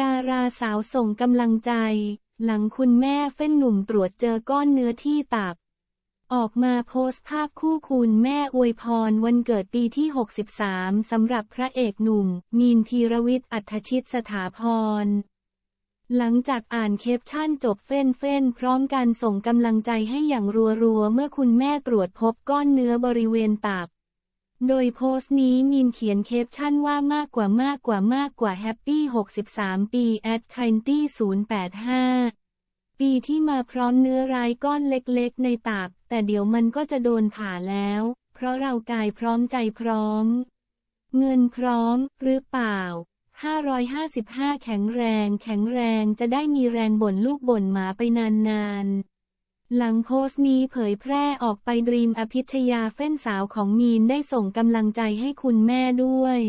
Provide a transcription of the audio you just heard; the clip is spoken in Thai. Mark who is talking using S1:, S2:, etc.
S1: ดาราสาวส่งกำลังใจ หลังคุณแม่เฟ้นหนุ่มตรวจเจอก้อนเนื้อที่ตับ ออกมาโพสต์ภาพคู่คุณแม่อวยพรวันเกิดปีที่ 63 สำหรับพระเอกหนุ่ม มีนธีรวิทย์อัธชิตสถาพร หลังจากอ่านเคปชั่นจบเฟ้นเฟ้นพร้อมการส่งกำลังใจให้อย่างรัวๆ เมื่อคุณแม่ตรวจพบก้อนเนื้อบริเวณตับ โดยโพสต์นี้มีนเขียนเคปชั่นว่ามากกว่ามากกว่ามากกว่าแฮปปี้ 63 ปีแอดค i นตี้085 ปีที่มาพร้อมเนื้อร้ายก้อนเล็กๆ ในตับ แต่เดี๋ยวมันก็จะโดนผ่าแล้ว เพราะเรากายพร้อมใจพร้อม เงินพร้อมหรือเปล่า 555 แข็งแรง แข็งแรงจะได้มีแรงบ่นลูกบ่นหมาไปนานๆ หลังโพสต์นี้เผยแพร่ออกไปดรีมอภิชยาเฟ้นสาวของมีนได้ส่งกำลังใจให้คุณแม่ด้วย